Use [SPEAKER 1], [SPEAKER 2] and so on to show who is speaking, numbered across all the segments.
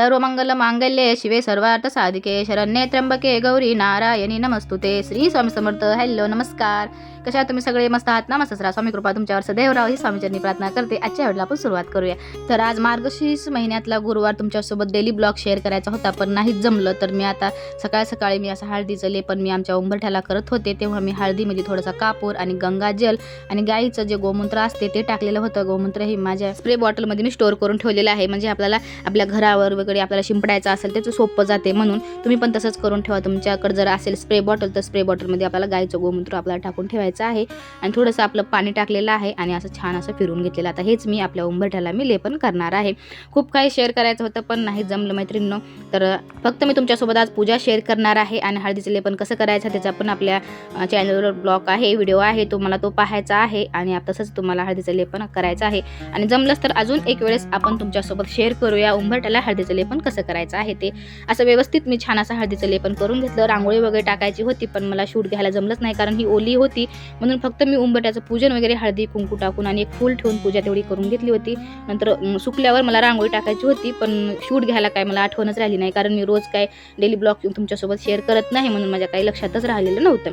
[SPEAKER 1] सर्व मंगल शिवे सर्वार्थ साधिके शरण्ये त्र्यंबके गौरी नारायणी नमस्तुते. श्री स्वामी समर्थ. हॅलो नमस्कार. कशा तुम्ही सगळे? मस्त आहात ना? मस्त स्वामी कृपा तुमच्यावर सदैव ही स्वामीचरणी प्रार्थना करते. आजच्या वेळेला आपण सुरुवात करूया. तर आज मार्गशीर्ष महिन्यातला गुरुवार तुमच्यासोबत डेली ब्लॉग शेअर करायचा होता पण नाहीच जमलं. तर मी आता सकाळ सकाळी मी असं हळदीचं लेपन मी आमच्या उंबरठ्याला करत होते. तेव्हा मी हळदीमध्ये थोडासा कापूर आणि गंगाजल आणि गाईचं जे गोमूत्र असते ते टाकलेलं होतं. गोमूत्र हे माझ्या स्प्रे बॉटलमध्ये मी स्टोअर करून ठेवलेलं आहे. म्हणजे आपल्याला आपल्या घरावर वगैरे आपल्याला शिंपडायचं असेल त्याचं सोपं जाते. म्हणून तुम्ही पण तसंच करून ठेवा. तुमच्याकडे जर असेल स्प्रे बॉटल तर स्प्रे बॉटलमध्ये आपल्याला गाईचं गोमूत्र आपल्याला टाकून ठेवायचं आहे. आणि थोडंसं आपलं पाणी टाकलेलं आहे आणि असं छान असं फिरून घेतलेलं आता हेच मी आपल्या उंबरठ्याला मी लेपन करणार आहे. खूप काही शेअर करायचं होतं पण नाही जमलं मैत्रिणींनो. तर फक्त मी तुमच्यासोबत आज पूजा शेअर करणार आहे आणि हळदीचं लेपन कसं करायचं त्याचा पण आपल्या चॅनलवर ब्लॉग आहे व्हिडिओ आहे तुम्हाला तो पाहायचा आहे आणि तसंच तुम्हाला हळदीचं लेपन करायचं आहे. आणि जमलंच तर अजून एक वेळेस आपण तुमच्यासोबत शेअर करूया उंबरठ्याला हळदीचं लेपन कसं करायचं आहे ते. असं व्यवस्थित मी छान असं हळदीचं लेपन करून घेतलं. रांगोळी वगैरे टाकायची होती पण मला शूट घ्यायला जमलंच नाही कारण ही ओली होती. म्हणून फक्त मी उंबट्याचं पूजन वगैरे हळदी कुंकू टाकून आणि एक फूल ठेवून पूजा तेवढी करून घेतली होती. नंतर सुकल्यावर मला रांगोळी टाकायची होती पण शूट घ्यायला काय मला आठवणच राहिली नाही कारण मी रोज काय डेली ब्लॉग तुमच्यासोबत शेअर करत नाही म्हणून माझ्या काही लक्षातच राहिलेलं नव्हतं.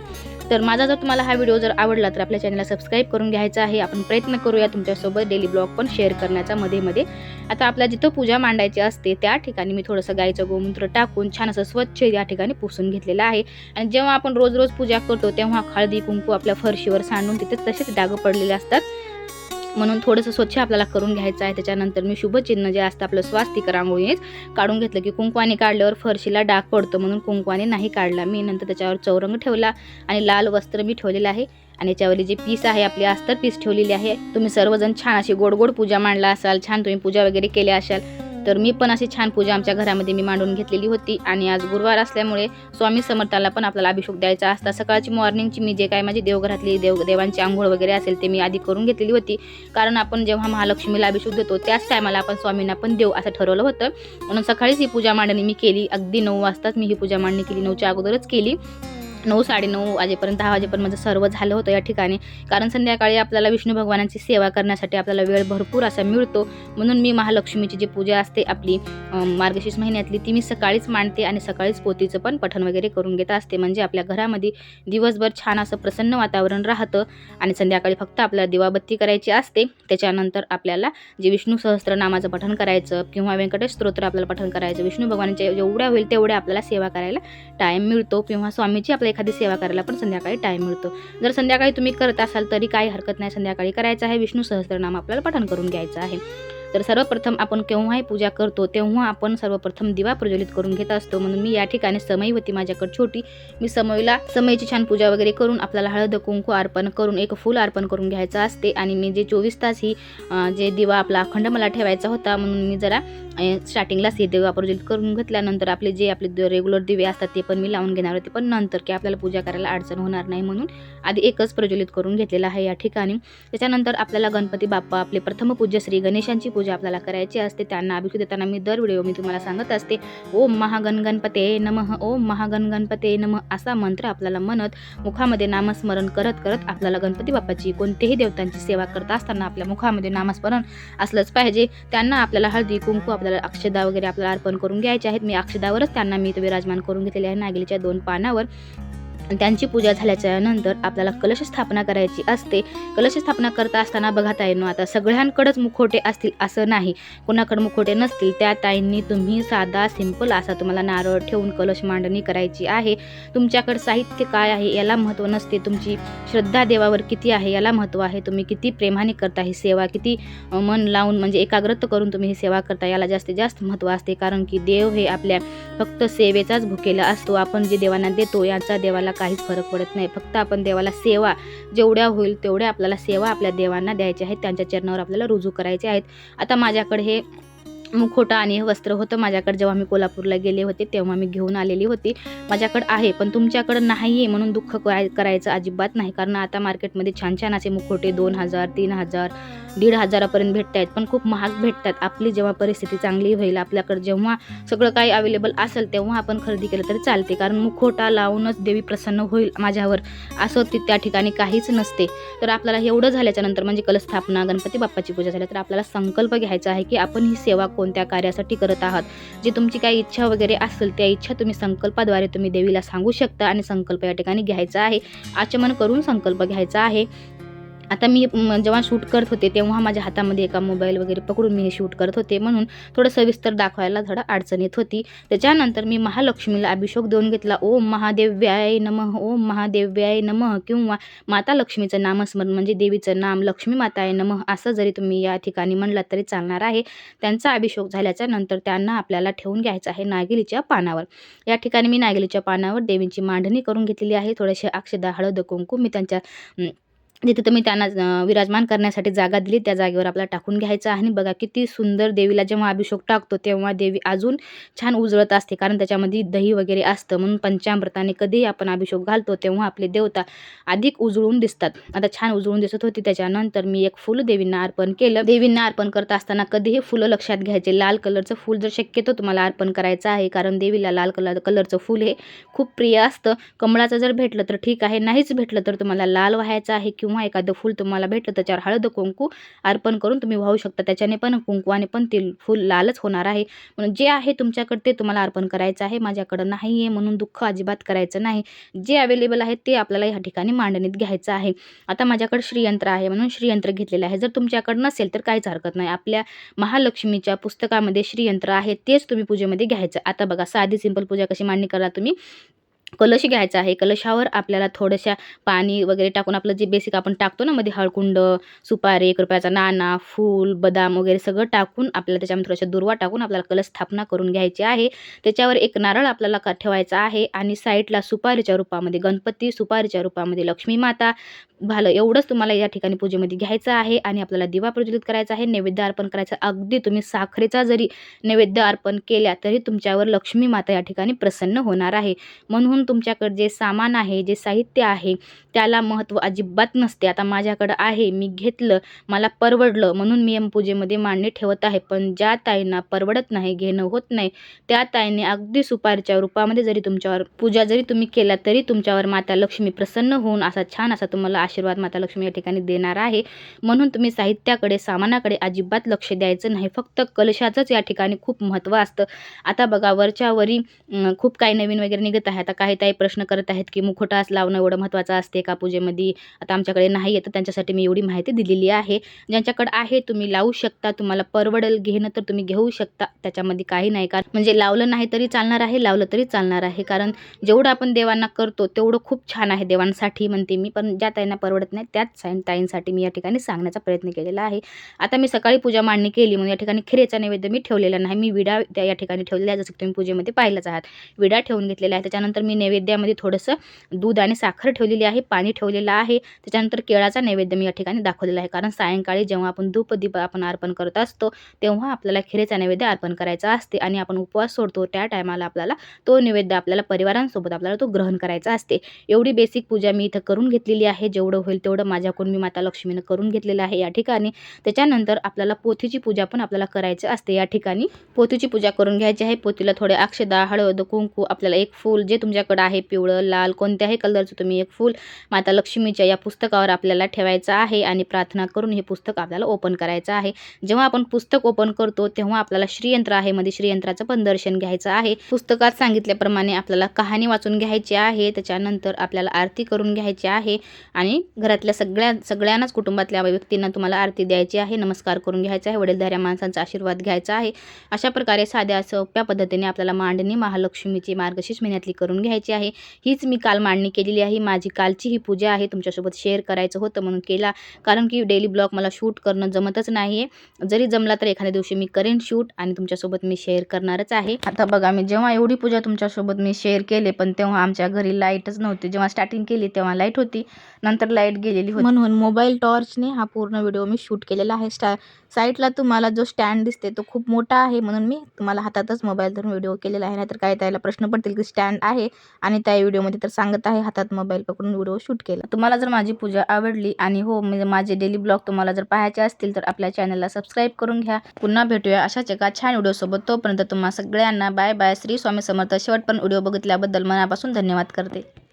[SPEAKER 1] तर माझा जर तुम्हाला हा व्हिडिओ जर आवडला तर आपल्या चॅनलला सबस्क्राईब करून घ्यायचा आहे. आपण प्रयत्न करूया तुमच्यासोबत डेली ब्लॉग पण शेअर करण्याचा मध्ये मध्ये आता आपल्या जिथं पूजा मांडायची असते त्या ठिकाणी मी थोडंसं गाईचं गोमूत्र टाकून छान असं स्वच्छ या ठिकाणी पुसून घेतलेलं आहे. आणि जेव्हा आपण रोज रोज पूजा करतो तेव्हा हळदी कुंकू आपल्या फरशीवर सांडून तिथे तसेच डाग पडलेले असतात. म्हणून थोडंसं स्वच्छ आपल्याला करून घ्यायचं आहे. त्याच्यानंतर मी शुभचिन्ह जे असतं आपलं स्वास्तिक रांगोळीच काढून घेतलं की कुंकवाने काढल्यावर फरशीला डाग पडतो म्हणून कुंकवाने नाही काढला. मी नंतर त्याच्यावर चौरंग ठेवला आणि लाल वस्त्र मी ठेवलेलं आहे. आणि याच्यावरली जी पीस आहे आपली अस्तर पीस ठेवलेली आहे. तुम्ही सर्वजण छान अशी गोड गोड पूजा मांडला असाल छान तुम्ही पूजा वगैरे केल्या असाल तर मी पण अशी छान पूजा आमच्या घरामध्ये मी मांडून घेतलेली होती. आणि आज गुरुवार असल्यामुळे स्वामी समर्थाला पण आपल्याला अभिषेक द्यायचा असता. सकाळची मॉर्निंगची मी जे काय माझी देवघरातली देव देवांची आंघोळ वगैरे असेल ते मी आधी करून घेतलेली होती. कारण आपण जेव्हा महालक्ष्मीला अभिषेक देतो त्याच टायमाला आपण स्वामींना पण देऊ असं ठरवलं होतं. म्हणून सकाळीच ही पूजा मांडणी मी केली. अगदी नऊ वाजताच मी ही पूजा मांडणी केली. नऊच्या अगोदरच केली. नऊ साडेनऊ वाजेपर्यंत दहा वाजेपर्यंत माझं सर्व झालं होतं या ठिकाणी. कारण संध्याकाळी आपल्याला विष्णू भगवानांची सेवा करण्यासाठी आपल्याला वेळ भरपूर असा मिळतो. म्हणून मी महालक्ष्मीची जी पूजा असते आपली मार्गशीर्ष महिन्यातली ती मी सकाळीच मांडते आणि सकाळीच पोतीचं पण पठण वगैरे करून घेत असते. म्हणजे आपल्या घरामध्ये दिवसभर छान असं प्रसन्न वातावरण राहतं आणि संध्याकाळी फक्त आपल्याला दिवाबत्ती करायची असते. त्याच्यानंतर आपल्याला जे विष्णू सहस्त्रनामाचं पठण करायचं किंवा व्यंकटेश स्तोत्र आपल्याला पठण करायचं विष्णू भगवानाच्या जेवढ्या होईल तेवढ्या आपल्याला सेवा करायला टाईम मिळतो. किंवा स्वामीची आपल्याला एखादी सेवा करायला पण संध्याकाळी टाईम मिळतो. जर संध्याकाळी तुम्ही करत असाल तरी काही हरकत नाही. संध्याकाळी करायचं आहे विष्णू सहस्रनाम आपल्याला पठण करून घ्यायचं आहे. तर सर्वप्रथम आपण केव्हाही पूजा करतो तेव्हा आपण सर्वप्रथम दिवा प्रज्वलित करून घेत असतो. म्हणून मी या ठिकाणी समय होती माझ्याकडे छोटी. मी समयीला समयची छान पूजा वगैरे करून आपल्याला हळद कुंकू अर्पण करून एक फूल अर्पण करून घ्यायचं असते. आणि मी जे चोवीस तास ही जे दिवा आपला अखंड मला ठेवायचा होता म्हणून मी जरा स्टार्टिंगलाच हे दिवा प्रज्वलित करून घेतल्यानंतर आपले जे आपले रेग्युलर दिवे असतात ते पण मी लावून घेणार होते. पण नंतर की आपल्याला पूजा करायला अडचण होणार नाही म्हणून आधी एकच प्रज्वलित करून घेतलेला आहे या ठिकाणी. त्याच्यानंतर आपल्याला गणपती बाप्पा आपले प्रथम पूज्य श्री गणेशांची पूजा आपल्याला करायची असते. त्यांना अभिषेक देताना मी दर व्हिडिओ मी तुम्हाला सांगत असते. ओम महागणगणपते नम. नमः ओम महागणगणपते नम नमः असा मंत्र आपल्याला म्हणत मुखामध्ये नामस्मरण करत करत आपल्याला गणपती बाप्पाची कोणतेही देवतांची सेवा करत असताना आपल्या मुखामध्ये नामस्मरण असलंच पाहिजे. त्यांना आपल्याला हळदी कुंकू आपल्याला अक्षदा वगैरे आपल्याला अर्पण करून घ्यायचे आहेत. मी अक्षदावरच त्यांना मी विराजमान करून घेतलेले आहे. नागिलीच्या दोन पानावर त्यांची पूजा झाल्याच्यानंतर आपल्याला कलश स्थापना करायची असते. कलश स्थापना करता असताना बघा ताईंनो आता सगळ्यांकडेच मुखोटे असतील असं नाही. कोणाकडे मुखोटे नसतील त्या ताईंनी तुम्ही साधा सिंपल असा तुम्हाला नारळ ठेवून कलश मांडणी करायची आहे. तुमच्याकडे साहित्य काय आहे याला महत्त्व नसते. तुमची श्रद्धा देवावर किती आहे याला महत्त्व आहे. तुम्ही किती प्रेमाने करता ही सेवा किती मन लावून म्हणजे एकाग्रत करून तुम्ही ही सेवा करता याला जास्तीत जास्त महत्त्व असते. कारण की देव हे आपल्या फक्त सेवेचाच भुकेला असतो. आपण जे देवांना देतो याचा देवाला काहीच फरक पडत नाही. फक्त आपण देवाला सेवा जेवढ्या होईल तेवढ्या आपल्याला सेवा आपल्या देवांना द्यायच्या आहेत त्यांच्या चरणावर आपल्याला रुजू करायचे आहेत. आता माझ्याकडे हे मुखोटा आणि हे वस्त्र होतं. माझ्याकडे जेव्हा मी कोल्हापूरला गेले होते तेव्हा मी घेऊन आलेली होती. माझ्याकडे आहे पण तुमच्याकडं नाही आहे म्हणून दुःख कराय करायचं अजिबात नाही. कारण आता मार्केटमध्ये छान छान असे मुखोटे दोन हजार तीन हजार दीड हजारापर्यंत भेटत आहेत पण खूप महाग भेटतात. आपली जेव्हा परिस्थिती चांगली होईल आपल्याकडे जेव्हा सगळं काही अवेलेबल असेल तेव्हा आपण खरेदी केलं तरी चालते. कारण मुखोटा लावूनच देवी प्रसन्न होईल माझ्यावर असं ती त्या ठिकाणी काहीच नसते. तर आपल्याला एवढं झाल्याच्यानंतर म्हणजे कलस्थापना गणपती बाप्पाची पूजा झाल्या तर आपल्याला संकल्प घ्यायचा आहे की आपण ही सेवा कोणत्या कार्यासाठी करत आहात. जी तुमची काही इच्छा वगैरे असेल त्या इच्छा तुम्ही संकल्पाद्वारे तुम्ही देवीला सांगू शकता आणि संकल्प या ठिकाणी घ्यायचा आहे. आचमन करून संकल्प घ्यायचा आहे. आता मी जेव्हा शूट करत होते तेव्हा माझ्या हातामध्ये एका मोबाईल वगैरे पकडून मी हे शूट करत होते म्हणून थोडं सविस्तर दाखवायला थोडं अडचण येत होती. त्याच्यानंतर मी महालक्ष्मीला अभिषेक देऊन घेतला. ओम महादेव्याय नमः ओम महादेव्याय नमः किंवा माता लक्ष्मीचं नामस्मरण म्हणजे देवीचं नाम लक्ष्मी माताय नमः असं जरी तुम्ही या ठिकाणी म्हणलात तरी चालणार आहे. त्यांचा अभिषेक झाल्याच्यानंतर त्यांना आपल्याला ठेवून घ्यायचं आहे नागिलीच्या पानावर. या ठिकाणी मी नागिलीच्या पानावर देवींची मांडणी करून घेतलेली आहे. थोडेसे अक्षदा हळद कुंकू मी त्यांच्या अं, जिथे तुम्ही त्यांना विराजमान करण्यासाठी जागा दिली त्या जागेवर आपला टाकून घ्यायचा आणि बघा किती सुंदर देवीला जेव्हा अभिषेक टाकतो तेव्हा देवी अजून छान उजळत असते. कारण त्याच्यामध्ये दही वगैरे असतं. म्हणून पंचामृताने कधीही आपण अभिषेक घालतो तेव्हा आपले देवता अधिक उजळून दिसतात. आता छान उजळून दिसत होती. त्याच्यानंतर मी एक फुल देवींना अर्पण केलं. देवींना अर्पण करत असताना कधीही फुलं लक्षात घ्यायचे. लाल कलरचं फूल जर शक्यतो तुम्हाला अर्पण करायचं आहे कारण देवीला लाल कलर कलरचं फूल हे खूप प्रिय असतं. कमळाचं जर भेटलं तर ठीक आहे. नाहीच भेटलं तर तुम्हाला लाल व्हायचं आहे किंवा एखादं फूल तुम्हाला भेटलं त्याच्यावर हळद कुंकू अर्पण करून तुम्ही वाहू शकता. त्याच्याने पण कुंकवाने पण ते फूल लालच होणार आहे. म्हणून जे आहे तुमच्याकडे ते तुम्हाला अर्पण करायचं आहे. माझ्याकडं नाही आहे म्हणून दुःख अजिबात करायचं नाही. जे अवेलेबल आहे ते आपल्याला ह्या ठिकाणी मांडणीत घ्यायचं आहे. आता माझ्याकडे श्रीयंत्र आहे म्हणून श्रीयंत्र घेतलेलं आहे. जर तुमच्याकडे नसेल तर काहीच हरकत नाही. आपल्या महालक्ष्मीच्या पुस्तकामध्ये श्रीयंत्र आहे तेच तुम्ही पूजेमध्ये घ्यायचं. आता बघा साधी सिंपल पूजा कशी मांडणी करा तुम्ही. कलश घ्यायचा आहे. कलशावर आपल्याला थोडंशा पाणी वगैरे टाकून आपलं जे बेसिक आपण टाकतो ना मध्ये हळकुंड सुपारी एक रुपयाचा नाना फूल बदाम वगैरे सगळं टाकून आपल्याला त्याच्यामध्ये थोड्याशा दुर्वा टाकून आपल्याला कलश स्थापना करून घ्यायची आहे. त्याच्यावर एक नारळ आपल्याला का ठेवायचा आहे आणि साईडला सुपारीच्या रूपामध्ये गणपती सुपारीच्या रूपामध्ये लक्ष्मी माता झालं एवढंच तुम्हाला या ठिकाणी पूजेमध्ये घ्यायचं आहे आणि आपल्याला दिवा प्रज्वलित करायचा आहे नैवेद्य अर्पण करायचं. अगदी तुम्ही साखरेचा जरी नैवेद्य अर्पण केल्या तरी तुमच्यावर लक्ष्मी माता या ठिकाणी प्रसन्न होणार आहे. म्हणून तुमच्याकडे जे सामान आहे जे साहित्य आहे त्याला महत्त्व अजिबात नसते. आता माझ्याकडं आहे मी घेतलं मला परवडलं म्हणून मी या पूजेमध्ये मांडणी ठेवत आहे. पण ज्या ताईंना परवडत नाही घेणं होत नाही त्या ताईने अगदी सुपारीच्या रूपामध्ये जरी तुमच्यावर पूजा जरी तुम्ही केला तरी तुमच्यावर माता लक्ष्मी प्रसन्न होऊन असा छान असा तुम्हाला आशीर्वाद माता लक्ष्मी या ठिकाणी देणार आहे. म्हणून तुम्ही साहित्याकडे सामानाकडे अजिबात लक्ष द्यायचं नाही. फक्त कलशाचंच या ठिकाणी खूप महत्त्व असतं. आता बघा वरच्या वरी खूप काही नवीन वगैरे निघत आहे. आता काही ताई प्रश्न करत आहेत की मुखोटास लावणं एवढं महत्त्वाचं असते का पूजेमध्ये? आता आमच्याकडे नाही येतं त्यांच्यासाठी मी एवढी माहिती दिलेली आहे. ज्यांच्याकडे आहे तुम्ही लावू शकता. तुम्हाला परवडेल घेणं तर तुम्ही घेऊ शकता. त्याच्यामध्ये काही नाही. कारण म्हणजे लावलं नाही तरी चालणार आहे लावलं तरी चालणार आहे. कारण जेवढं आपण देवांना करतो तेवढं खूप छान आहे देवांसाठी म्हणते मी. पण ज्या ताईंना परवडत नाही त्याच साईन ताईंसाठी मी या ठिकाणी सांगण्याचा प्रयत्न केलेला आहे. आता मी सकाळी पूजा मांडणी केली म्हणून या ठिकाणी खिरेचा नैवेद्य मी ठेवलेला नाही. मी विडा त्या या ठिकाणी ठेवलेला आहे जसं की तुम्ही पूजेमध्ये पाहिलंच आहात. विडा ठेवून घेतलेला आहे. त्याच्यानंतर मी नैवेद्यामध्ये थोडंसं दूध आणि साखर ठेवलेली आहे पाणी ठेवलेलं आहे. त्याच्यानंतर केळाचा नैवेद्य मी या ठिकाणी दाखवलेला आहे. कारण सायंकाळी जेव्हा आपण धूप दीप आपण अर्पण करत असतो तेव्हा आपल्याला खिरेचा नैवेद्य अर्पण करायचा असते आणि आपण उपवास सोडतो. त्या टायमाला आपल्याला तो नैवेद्य आपल्याला परिवारांसोबत आपल्याला तो ग्रहण करायचा असते. एवढी बेसिक पूजा मी इथं करून घेतलेली आहे. जेवढं होईल तेवढं माझ्याकडून मी माता लक्ष्मीनं करून घेतलेलं आहे या ठिकाणी. त्याच्यानंतर आपल्याला पोथीची पूजा पण आपल्याला करायची असते या ठिकाणी. पोथीची पूजा करून घ्यायची आहे. पोथीला थोडे अक्षदा हळद कुंकू आपल्याला एक फूल जे तुमच्या तुमच्याकडे आहे पिवळं लाल कोणत्याही कलरचं तुम्ही एक फूल माता लक्ष्मीच्या या पुस्तकावर आपल्याला ठेवायचं आहे आणि प्रार्थना करून हे पुस्तक आपल्याला ओपन करायचं आहे. जेव्हा आपण पुस्तक ओपन करतो तेव्हा आपल्याला श्रीयंत्र आहे. मध्ये श्रीयंत्राचं पण दर्शन घ्यायचं आहे. पुस्तकात सांगितल्याप्रमाणे आपल्याला कहाणी वाचून घ्यायची आहे. त्याच्यानंतर आपल्याला आरती करून घ्यायची आहे. आणि घरातल्या सगळ्या सगळ्यांनाच कुटुंबातल्या व्यक्तींना तुम्हाला आरती द्यायची आहे. नमस्कार करून घ्यायचा आहे. वडीलधाऱ्या माणसांचा आशीर्वाद घ्यायचा आहे. अशा प्रकारे साध्या सोप्या पद्धतीने आपल्याला मांडणी महालक्ष्मीची मार्गशीर्ष महिन्यातली करून घ्यायची आहे. हीच मी काल मांडणी केलेली आहे. माझी कालची ही पूजा आहे. तुमच्यासोबत शेअर करायचं होतं म्हणून केला. कारण की डेली ब्लॉग मला शूट करणं जमतच नाही आहे जरी जमला तर एखाद्या दिवशी मी करेन शूट आणि तुमच्यासोबत मी शेअर करणारच आहे. आता बघा मी जेव्हा एवढी पूजा तुमच्यासोबत मी शेअर केले पण तेव्हा आमच्या घरी लाईटच नव्हती. जेव्हा स्टार्टिंग केली तेव्हा लाइट होती. नंतर लाइट गेलेली होती. म्हणून मोबाईल टॉर्चने हा पूर्ण व्हिडिओ मी शूट केलेला आहे. स्टा साईडला तुम्हाला जो स्टँड दिसते तो खूप मोठा आहे म्हणून मी तुम्हाला हातातच मोबाईल धरून व्हिडिओ केलेला आहे. नाहीतर काय त्याला प्रश्न पडतील की स्टँड आहे आणि त्या व्हिडिओमध्ये तर सांगत आहे हातात मोबाईल पकडून व्हिडिओ शूट केला. तुम्हाला जर माझी पूजा आवडली आणि हो म्हणजे माझे डेली ब्लॉग तुम्हाला जर पाहायचे असतील तर आपल्या चॅनलला सबस्क्राईब करून घ्या. पुन्हा भेटूया अशाच एका छान व्हिडिओसोबत. तोपर्यंत तुम्हा सगळ्यांना बाय बाय. श्री स्वामी समर्थ. शेवट पण व्हिडिओ बघितल्याबद्दल मनापासून धन्यवाद करते.